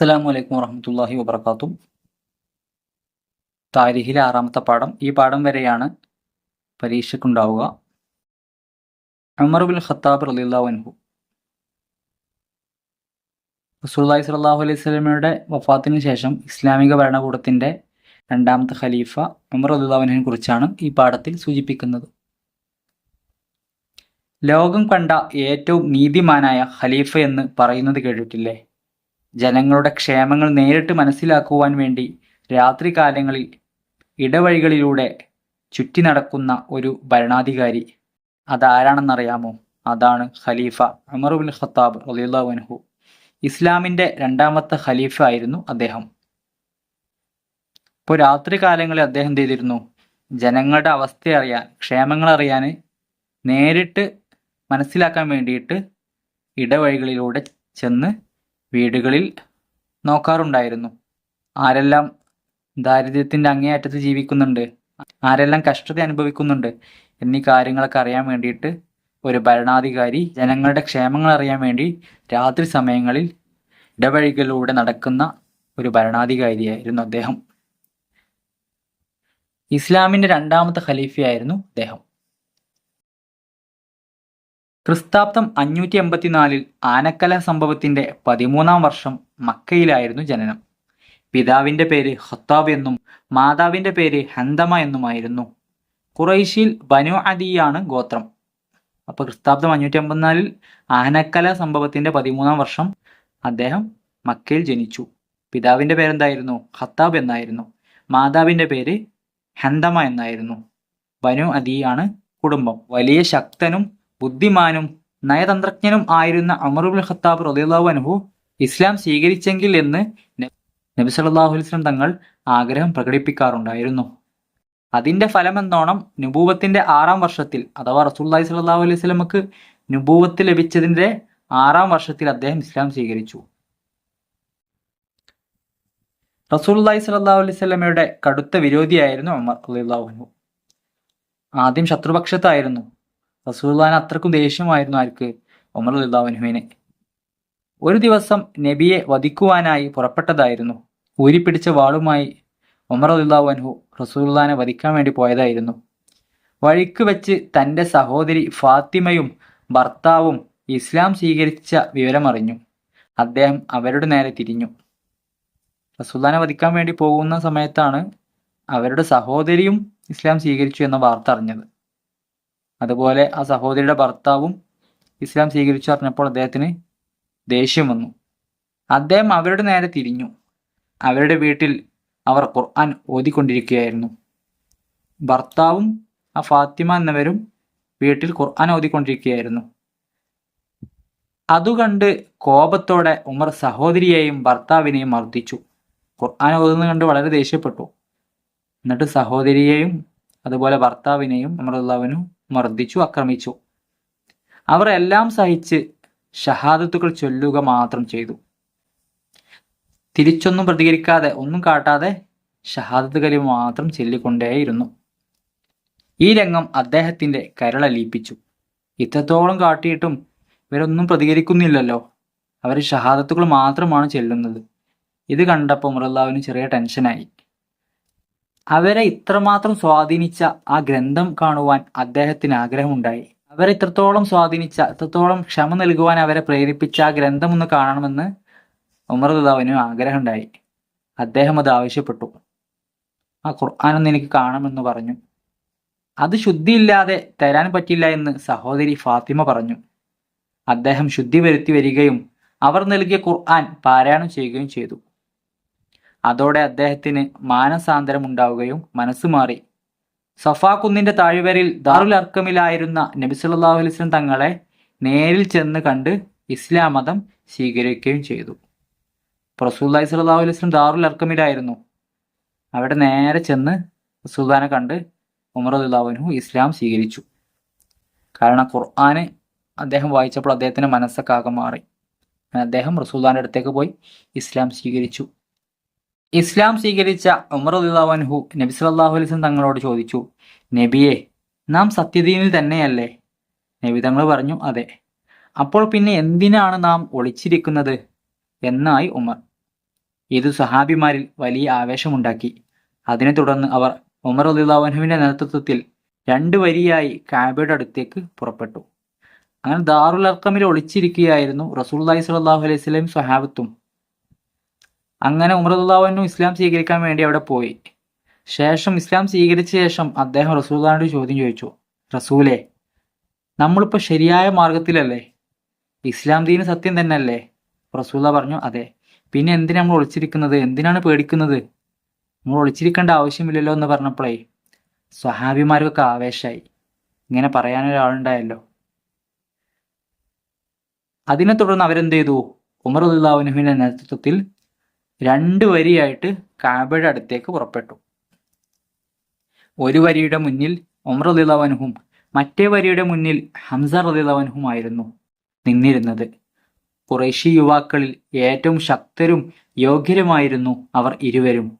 അസ്സലാമു അലൈക്കും വറഹമത്തല്ലാഹി വബർക്കാത്തു താരിഹിലെ ആറാമത്തെ പാഠം. ഈ പാഠം വരെയാണ് പരീക്ഷയ്ക്കുണ്ടാവുക. ബിൻ ഖത്താബ് റളിയല്ലാഹു അൻഹു. സാഹു അലൈഹി സ്വലമയുടെ വഫാത്തിന് ശേഷം ഇസ്ലാമിക ഭരണകൂടത്തിന്റെ രണ്ടാമത്തെ ഖലീഫ ഉമർ റളിയല്ലാഹു കുറിച്ചാണ് ഈ പാഠത്തിൽ സൂചിപ്പിക്കുന്നത്. ലോകം കണ്ട ഏറ്റവും നീതിമാനായ ഖലീഫ എന്ന് പറയുന്നത് കേട്ടിട്ടില്ലേ? ജനങ്ങളുടെ ക്ഷേമങ്ങൾ നേരിട്ട് മനസ്സിലാക്കുവാൻ വേണ്ടി രാത്രികാലങ്ങളിൽ ഇടവഴികളിലൂടെ ചുറ്റി നടക്കുന്ന ഒരു ഭരണാധികാരി. അതാരാണെന്നറിയാമോ? അതാണ് ഖലീഫ ഉമർ ഖത്താബ് റളിയല്ലാഹു അൻഹു. ഇസ്ലാമിന്റെ രണ്ടാമത്തെ ഖലീഫ ആയിരുന്നു അദ്ദേഹം. ഇപ്പോൾ രാത്രികാലങ്ങളിൽ അദ്ദേഹം എന്ത് ചെയ്തിരുന്നു? ജനങ്ങളുടെ അവസ്ഥ അറിയാൻ ക്ഷേമങ്ങൾ അറിയാൻ നേരിട്ട് മനസ്സിലാക്കാൻ വേണ്ടിയിട്ട് ഇടവഴികളിലൂടെ ചെന്ന് വീടുകളിൽ നോക്കാറുണ്ടായിരുന്നു. ആരെല്ലാം ദാരിദ്ര്യത്തിന്റെ അങ്ങേയറ്റത്ത് ജീവിക്കുന്നുണ്ട് ആരെല്ലാം കഷ്ടത അനുഭവിക്കുന്നുണ്ട് എന്നീ കാര്യങ്ങളൊക്കെ അറിയാൻ വേണ്ടിയിട്ട് ഒരു ഭരണാധികാരി ജനങ്ങളുടെ ക്ഷേമങ്ങൾ അറിയാൻ വേണ്ടി രാത്രി സമയങ്ങളിൽ ഇടവഴികളിലൂടെ നടക്കുന്ന ഒരു ഭരണാധികാരിയായിരുന്നു അദ്ദേഹം. ഇസ്ലാമിന്റെ രണ്ടാമത്തെ ഖലീഫയായിരുന്നു അദ്ദേഹം. ക്രിസ്താബ്ദം അഞ്ഞൂറ്റി എൺപത്തിനാലിൽ ആനക്കല സംഭവത്തിന്റെ പതിമൂന്നാം വർഷം മക്കയിലായിരുന്നു ജനനം. പിതാവിന്റെ പേര് ഹത്താബ് എന്നും മാതാവിന്റെ പേര് ഹന്തമ എന്നുമായിരുന്നു. ഖുറൈശിൽ ബനു അദിയാണ് ഗോത്രം. അപ്പൊ ക്രിസ്താബ്ദം അഞ്ഞൂറ്റി എൺപത്തിനാലിൽ ആനക്കല സംഭവത്തിന്റെ പതിമൂന്നാം വർഷം അദ്ദേഹം മക്കയിൽ ജനിച്ചു. പിതാവിന്റെ പേരെന്തായിരുന്നു? ഹത്താബ് എന്നായിരുന്നു. മാതാവിന്റെ പേര് ഹന്തമ എന്നായിരുന്നു. ബനു അദിയാണ് കുടുംബം. വലിയ ശക്തനും ബുദ്ധിമാനും നയതന്ത്രജ്ഞനും ആയിരുന്ന അമറുബുൽ ഖത്താബ് റദിയുള്ളാഹു അൻഹു ഇസ്ലാം സ്വീകരിച്ചെങ്കിൽ എന്ന് നബി അലൈഹി വസല്ലം തങ്ങൾ ആഗ്രഹം പ്രകടിപ്പിക്കാറുണ്ടായിരുന്നു. അതിന്റെ ഫലമെന്നോണം നുബൂവത്തിന്റെ ആറാം വർഷത്തിൽ അഥവാ റസൂലുള്ളാഹി സ്വല്ലല്ലാഹു അലൈഹി വസല്ലമക്ക് നുബൂവത്ത് ലഭിച്ചതിന്റെ ആറാം വർഷത്തിൽ അദ്ദേഹം ഇസ്ലാം സ്വീകരിച്ചു. റസൂലുള്ളാഹി സ്വല്ലല്ലാഹു അലൈഹി വസല്ലമയുടെ കടുത്ത വിരോധിയായിരുന്നു ഉമർ അൻഹു. ആദ്യം ശത്രുപക്ഷത്തായിരുന്നു. റസൂൽഖാൻ അത്രക്കും ദേഷ്യമായിരുന്നു ആർക്ക്? ഉമർ അള്ളാഹുനുവിന് ഒരു ദിവസം നബിയെ വധിക്കുവാനായി പുറപ്പെട്ടതായിരുന്നു. ഊരിപ്പിടിച്ച വാളുമായി ഉമർ അള്ളാഹു അൻഹു റസൂൽഖാനെ വധിക്കാൻ വേണ്ടി പോയതായിരുന്നു. വഴിക്ക് വെച്ച് തന്റെ സഹോദരി ഫാത്തിമയും ഭർത്താവും ഇസ്ലാം സ്വീകരിച്ച വിവരമറിഞ്ഞു. അദ്ദേഹം അവരുടെ നേരെ തിരിഞ്ഞു. റസൂൽഖാനെ വധിക്കാൻ വേണ്ടി പോകുന്ന സമയത്താണ് അവരുടെ സഹോദരിയും ഇസ്ലാം സ്വീകരിച്ചു എന്ന വാർത്ത അറിഞ്ഞത്. അതുപോലെ ആ സഹോദരിയുടെ ഭർത്താവും ഇസ്ലാം സ്വീകരിച്ചു അറിഞ്ഞപ്പോൾ അദ്ദേഹത്തിന് ദേഷ്യം വന്നു. അദ്ദേഹം അവരുടെ നേരെ തിരിഞ്ഞു. അവരുടെ വീട്ടിൽ അവർ ഖുർആൻ ഓതിക്കൊണ്ടിരിക്കുകയായിരുന്നു. ഭർത്താവും ആ ഫാത്തിമ എന്നവരും വീട്ടിൽ ഖുർആൻ ഓതിക്കൊണ്ടിരിക്കുകയായിരുന്നു. അതുകണ്ട് കോപത്തോടെ ഉമർ സഹോദരിയെയും ഭർത്താവിനെയും മർദ്ദിച്ചു. ഖുർആൻ ഓതുന്നത് കണ്ട് വളരെ ദേഷ്യപ്പെട്ടു. എന്നിട്ട് സഹോദരിയെയും അതുപോലെ ഭർത്താവിനെയും ഉമർ അള്ളാവിനും മർദ്ദിച്ചു ആക്രമിച്ചു. അവർ എല്ലാം സഹിച്ച് ഷഹാദത്തുകൾ ചൊല്ലുക മാത്രം ചെയ്തു. തിരിച്ചൊന്നും പ്രതികരിക്കാതെ ഒന്നും കാട്ടാതെ ഷഹാദത്ത് കലി മാത്രം ചൊല്ലിക്കൊണ്ടേയിരുന്നു. ഈ രംഗം അദ്ദേഹത്തിന്റെ കരളലിയിപ്പിച്ചു ഇത്രത്തോളം കാട്ടിയിട്ടും ഇവരൊന്നും പ്രതികരിക്കുന്നില്ലല്ലോ. അവർ ഷഹാദത്തുകൾ മാത്രമാണ് ചെല്ലുന്നത്. ഇത് കണ്ടപ്പോൾ മുറല്ലാവിന് ചെറിയ ടെൻഷനായി അവരെ ഇത്രമാത്രം സ്വാധീനിച്ച ആ ഗ്രന്ഥം കാണുവാൻ അദ്ദേഹത്തിന് ആഗ്രഹമുണ്ടായി. അവരെ ഇത്രത്തോളം സ്വാധീനിച്ച ഇത്രത്തോളം ക്ഷമ നൽകുവാൻ അവരെ പ്രേരിപ്പിച്ച ആ ഗ്രന്ഥം ഒന്ന് കാണണമെന്ന് ഉമർദാവിന് ആഗ്രഹമുണ്ടായി. അദ്ദേഹം അത് ആവശ്യപ്പെട്ടു. ആ ഖുർആാനൊന്ന് എനിക്ക് കാണണമെന്ന് പറഞ്ഞു. അത് ശുദ്ധിയില്ലാതെ തരാൻ പറ്റില്ല എന്ന് സഹോദരി ഫാത്തിമ പറഞ്ഞു. അദ്ദേഹം ശുദ്ധി വരുത്തി വരികയും അവർ നൽകിയ ഖുർആൻ പാരായണം ചെയ്യുകയും ചെയ്തു. അതോടെ അദ്ദേഹത്തിന് മാനസാന്തരം ഉണ്ടാവുകയും മനസ്സ് മാറി. സഫാ കുന്നിന്റെ താഴ്വരയിൽ ദാറുൽ അർക്കമിലായിരുന്ന നബി സല്ലല്ലാഹു അലൈഹി വസല്ലം തങ്ങളെ നേരിൽ ചെന്ന് കണ്ട് ഇസ്ലാം മതം സ്വീകരിക്കുകയും ചെയ്തു. റസൂല്ലാഹി സ്വല്ലല്ലാഹു അലൈഹി വസല്ലം ദാറുൽ അർക്കമിലായിരുന്നു. അവിടെ നേരെ ചെന്ന് സുൽത്താനെ കണ്ട് ഉമർ അള്ളാഹുനു ഇസ്ലാം സ്വീകരിച്ചു. കാരണം ഖുർആാന് അദ്ദേഹം വായിച്ചപ്പോൾ അദ്ദേഹത്തിന്റെ മനസ്സൊക്കെ ആകെ മാറി. അദ്ദേഹം റസൂൽദാന്റെ അടുത്തേക്ക് പോയി ഇസ്ലാം സ്വീകരിച്ചു. ഇസ്ലാം സ്വീകരിച്ച ഉമർ അള്ളാഹുഹു നബി സല്ലല്ലാഹു അലൈഹി വസല്ലം തങ്ങളോട് ചോദിച്ചു നബിയെ നാം സത്യദീനിൽ തന്നെയല്ലേ? നബി തങ്ങൾ പറഞ്ഞു അതെ. അപ്പോൾ പിന്നെ എന്തിനാണ് നാം ഒളിച്ചിരിക്കുന്നത്? എന്നായി ഉമർ. ഇത് സഹാബിമാരിൽ വലിയ ആവേശമുണ്ടാക്കി. അതിനെ തുടർന്ന് അവർ ഉമർ അലിള്ളാഹുവിന്റെ നേതൃത്വത്തിൽ രണ്ട് വരിയായി കാബയുടെ അടുത്തേക്ക് പുറപ്പെട്ടു. അങ്ങനെ ദാറുൽ അർക്കമിൽ ഒളിച്ചിരിക്കുകയായിരുന്നു റസൂൽ അലൈഹി സ്വല്ലാഹു അലൈഹി വസല്ലം സ്വഹാബത്തും അങ്ങനെ ഉമർ അള്ളാഹുവിനു ഇസ്ലാം സ്വീകരിക്കാൻ വേണ്ടി അവിടെ പോയി. ശേഷം ഇസ്ലാം സ്വീകരിച്ച ശേഷം അദ്ദേഹം റസൂൽദാനോട് ചോദ്യം ചോദിച്ചു. റസൂലെ നമ്മളിപ്പോൾ ശരിയായ മാർഗത്തിലല്ലേ? ഇസ്ലാം ദീന് സത്യം തന്നെ അല്ലേ റസൂല പറഞ്ഞു അതെ. പിന്നെ എന്തിനാണ് നമ്മൾ ഒളിച്ചിരിക്കുന്നത്? എന്തിനാണ് പേടിക്കുന്നത്? നമ്മൾ ഒളിച്ചിരിക്കേണ്ട ആവശ്യമില്ലല്ലോ എന്ന് പറഞ്ഞപ്പോഴേ സ്വഹാബിമാർക്കൊക്കെ ആവേശമായി. ഇങ്ങനെ പറയാനൊരാളുണ്ടായല്ലോ അതിനെ തുടർന്ന് അവരെന്ത് ചെയ്തു? ഉമർ ഉല്ലാഹുനുവിന്റെ നേതൃത്വത്തിൽ രണ്ട് വരിയായിട്ട് കാബയുടെ അടുത്തേക്ക് പുറപ്പെട്ടു. ഒരു വരിയുടെ മുന്നിൽ ഒമർ ഉല്ലാഹുനും മറ്റേ വരിയുടെ മുന്നിൽ ഹംസ റദിലവൻഹുമായിരുന്നു നിന്നിരുന്നത്. കുറേശി യുവാക്കളിൽ ഏറ്റവും ശക്തരും യോഗ്യരുമായിരുന്നു അവർ ഇരുവരും.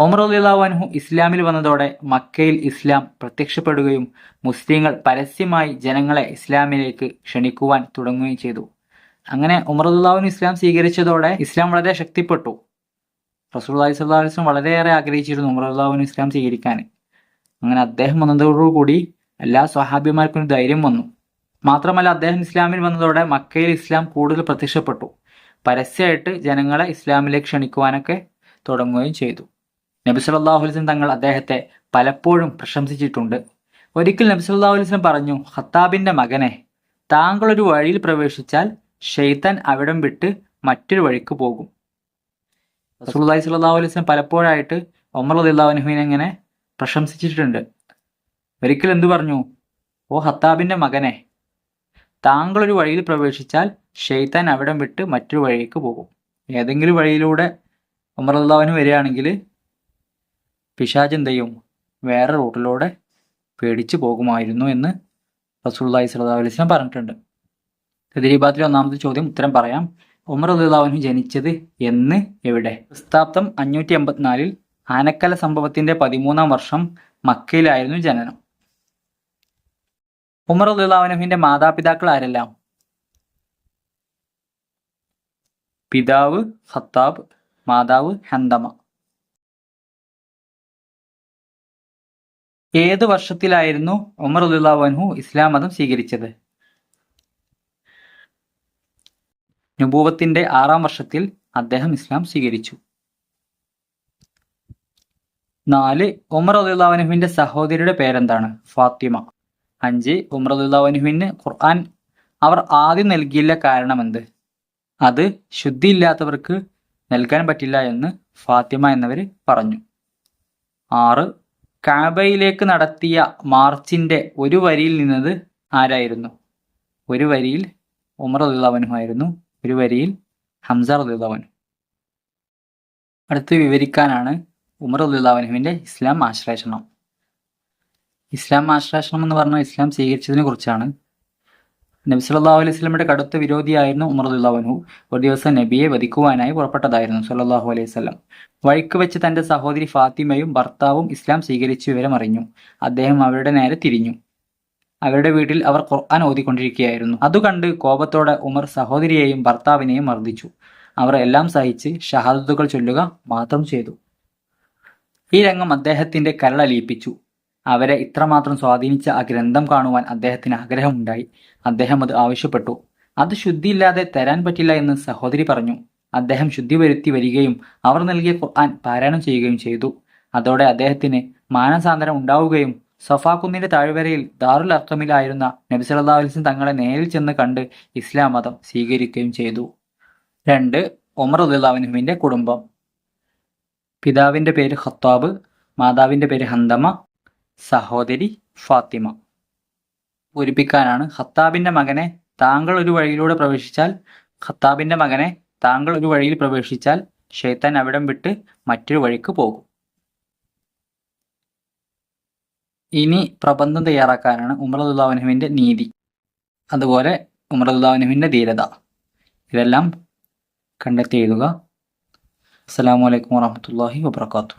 ഒമർ അലിഹു ഇസ്ലാമിൽ വന്നതോടെ മക്കയിൽ ഇസ്ലാം പ്രത്യക്ഷപ്പെടുകയും മുസ്ലിങ്ങൾ പരസ്യമായി ജനങ്ങളെ ഇസ്ലാമിലേക്ക് ക്ഷണിക്കുവാൻ തുടങ്ങുകയും ചെയ്തു. അങ്ങനെ അള്ളാഹുവിന് ഇസ്ലാം സ്വീകരിച്ചതോടെ ഇസ്ലാം വളരെ ശക്തിപ്പെട്ടു. റസൂൽ അലൈഹി സ്വല്ലാ വസ്ലം വളരെയേറെ ആഗ്രഹിച്ചിരുന്നു അള്ളാഹുവിന് ഇസ്ലാം സ്വീകരിക്കാൻ. അങ്ങനെ അദ്ദേഹം വന്നതോടുകൂടി എല്ലാ സ്വഹാബിമാർക്കും ധൈര്യം വന്നു. മാത്രമല്ല അദ്ദേഹം ഇസ്ലാമിൽ വന്നതോടെ മക്കയിൽ ഇസ്ലാം കൂടുതൽ പ്രത്യക്ഷപ്പെട്ടു. പരസ്യമായിട്ട് ജനങ്ങളെ ഇസ്ലാമിലേക്ക് ക്ഷണിക്കുവാനൊക്കെ തുടങ്ങുകയും ചെയ്തു. നബി സല്ലല്ലാഹു അലൈഹി തങ്ങൾ അദ്ദേഹത്തെ പലപ്പോഴും പ്രശംസിച്ചിട്ടുണ്ട്. ഒരിക്കൽ നബി സല്ലല്ലാഹു അലൈഹി പറഞ്ഞു ഖത്താബിന്റെ മകനെ താങ്കൾ ഒരു വഴിയിൽ പ്രവേശിച്ചാൽ ഷെയ്ത്താൻ അവിടം വിട്ട് മറ്റൊരു വഴിക്ക് പോകും. റസൂലുള്ളാഹി സ്വല്ലല്ലാഹു അലൈഹി വസല്ലം പലപ്പോഴായിട്ട് ഒമർ അൻഹുവിനെ ഇങ്ങനെ പ്രശംസിച്ചിട്ടുണ്ട്. ഒരിക്കൽ എന്തു പറഞ്ഞു? ഓ ഹത്താബിന്റെ മകനെ താങ്കളൊരു വഴിയിൽ പ്രവേശിച്ചാൽ ഷെയ്ത്താൻ അവിടം വിട്ട് മറ്റൊരു വഴിക്ക് പോകും. ഏതെങ്കിലും വഴിയിലൂടെ ഉമർ അള്ളാഹുവിന് വരികയാണെങ്കിൽ പിശാജ് എന്ത് ചെയ്യും? വേറെ റൂട്ടിലൂടെ പേടിച്ചു പോകുമായിരുന്നു എന്ന് റസൂള്ളി അലൈഹി വസല്ലം പറഞ്ഞിട്ടുണ്ട്. തെതിരീബാത്തിലെ ഒന്നാമത്തെ ചോദ്യം ഉത്തരം പറയാം. ഉമർ അള്ളാഹുവിന് ജനിച്ചത് എന്ന് എവിടെ? ക്രിസ്താബ്ദം അഞ്ഞൂറ്റി എൺപത്തിനാലിൽ ആനക്കല സംഭവത്തിന്റെ പതിമൂന്നാം വർഷം മക്കയിലായിരുന്നു ജനനം. ഉമർ അള്ളാഹുവിന്റെ മാതാപിതാക്കൾ ആരെല്ലാം? പിതാവ് ഹത്താബ് മാതാവ് ഹന്തമ. ഏത് വർഷത്തിലായിരുന്നു ഉമർ അൻഹു ഇസ്ലാം മതം സ്വീകരിച്ചത്? നുബൂവത്തിന്റെ ആറാം വർഷത്തിൽ അദ്ദേഹം ഇസ്ലാം സ്വീകരിച്ചു. നാല് ഉമർ അദുല്ലാവനുഹുവിന്റെ സഹോദരിയുടെ പേരെന്താണ്? ഫാത്തിമ. അഞ്ച് ഉമർ അദുല്ലാവനുഹുവിന് ഖുർആൻ അവർ ആദ്യം നൽകിയില്ല കാരണമെന്ത്? അത് ശുദ്ധിയില്ലാത്തവർക്ക് നൽകാൻ പറ്റില്ല എന്ന് ഫാത്തിമ എന്നവർ പറഞ്ഞു. ആറ് കാബയിലേക്ക് നടത്തിയ മാർച്ചിന്റെ ഒരു വരിയിൽ നിന്നത് ആരായിരുന്നു? ഒരു വരിയിൽ ഉമർ അള്ളാഹുനു ആയിരുന്നു. ഒരു വരിയിൽ ഹംസ അള്ളാഹുനു അടുത്ത് വിവരിക്കാനാണ് ഉമർ അള്ളാഹുനുവിന്റെ ഇസ്ലാം ആശ്ലേഷണം ഇസ്ലാം ആശ്ലേഷണം എന്ന് പറഞ്ഞാൽ ഇസ്ലാം സ്വീകരിച്ചതിനെ കുറിച്ചാണ്. നബി സല്ലല്ലാഹു അലൈഹി സ്വലമിയുടെ കടുത്ത വിരോധിയായിരുന്നു ഉമർ അള്ളാഹുനു ഒരു ദിവസം നബിയെ വധിക്കുവാനായി പുറപ്പെട്ടതായിരുന്നു സല്ലാഹു അലൈഹി സ്വലം വഴിക്ക് വെച്ച് തന്റെ സഹോദരി ഫാത്തിമയും ഭർത്താവും ഇസ്ലാം സ്വീകരിച്ചു വിവരം അറിഞ്ഞു അദ്ദേഹം അവരുടെ നേരെ തിരിഞ്ഞു. അവരുടെ വീട്ടിൽ അവർ ഖുർആൻ ഓതിക്കൊണ്ടിരിക്കുകയായിരുന്നു. അത് കണ്ട് കോപത്തോടെ ഉമർ സഹോദരിയെയും ഭർത്താവിനെയും മർദ്ദിച്ചു. അവർ എല്ലാം സഹിച്ച് ഷഹാദത്തുകൾ ചൊല്ലുക മാത്രം ചെയ്തു. ഈ രംഗം അദ്ദേഹത്തിന്റെ കരളലിയിപ്പിച്ചു അവരെ ഇത്രമാത്രം സ്വാധീനിച്ച ആ ഗ്രന്ഥം കാണുവാൻ അദ്ദേഹത്തിന് ആഗ്രഹമുണ്ടായി. അദ്ദേഹം അത് ആവശ്യപ്പെട്ടു. അത് ശുദ്ധിയില്ലാതെ തരാൻ പറ്റില്ല എന്ന് സഹോദരി പറഞ്ഞു. അദ്ദേഹം ശുദ്ധി വരുത്തി വരികയും അവർ നൽകിയ ഖുർആൻ പാരായണം ചെയ്യുകയും ചെയ്തു. അതോടെ അദ്ദേഹത്തിന് മാനസാന്തരം ഉണ്ടാവുകയും സഫാക്കുന്നിന്റെ താഴ്വരയിൽ ദാറുൽ അർക്കമിലായിരുന്ന നബി സല്ലല്ലാഹു അലൈഹി തങ്ങളെ നേരിൽ ചെന്ന് കണ്ട് ഇസ്ലാം മതം സ്വീകരിക്കുകയും ചെയ്തു. രണ്ട് ഉമർ ഉദ്ദാവിനുവിന്റെ കുടുംബം. പിതാവിന്റെ പേര് ഖത്താബ് മാതാവിന്റെ പേര് ഹന്തമ സഹോദരി ഫാത്തിമ. പൂരിപ്പിക്കാനാണ് ഖത്താബിന്റെ മകനെ താങ്കൾ ഒരു വഴിയിലൂടെ പ്രവേശിച്ചാൽ ഖത്താബിന്റെ മകനെ താങ്കൾ ഒരു വഴിയിൽ പ്രവേശിച്ചാൽ ഷെയ്ത്താൻ അവിടം വിട്ട് മറ്റൊരു വഴിക്ക് പോകും. ഇനി പ്രബന്ധം തയ്യാറാക്കാനാണ് അള്ളാഹുനുവിന്റെ നീതി. അതുപോലെ അള്ളാഹുനുവിന്റെ ധീരത. ഇതെല്ലാം കണ്ടെത്തി എഴുതുക അസ്സാം വലൈക്കും വാഹമത്തല്ലാഹി വാബർക്കാത്തു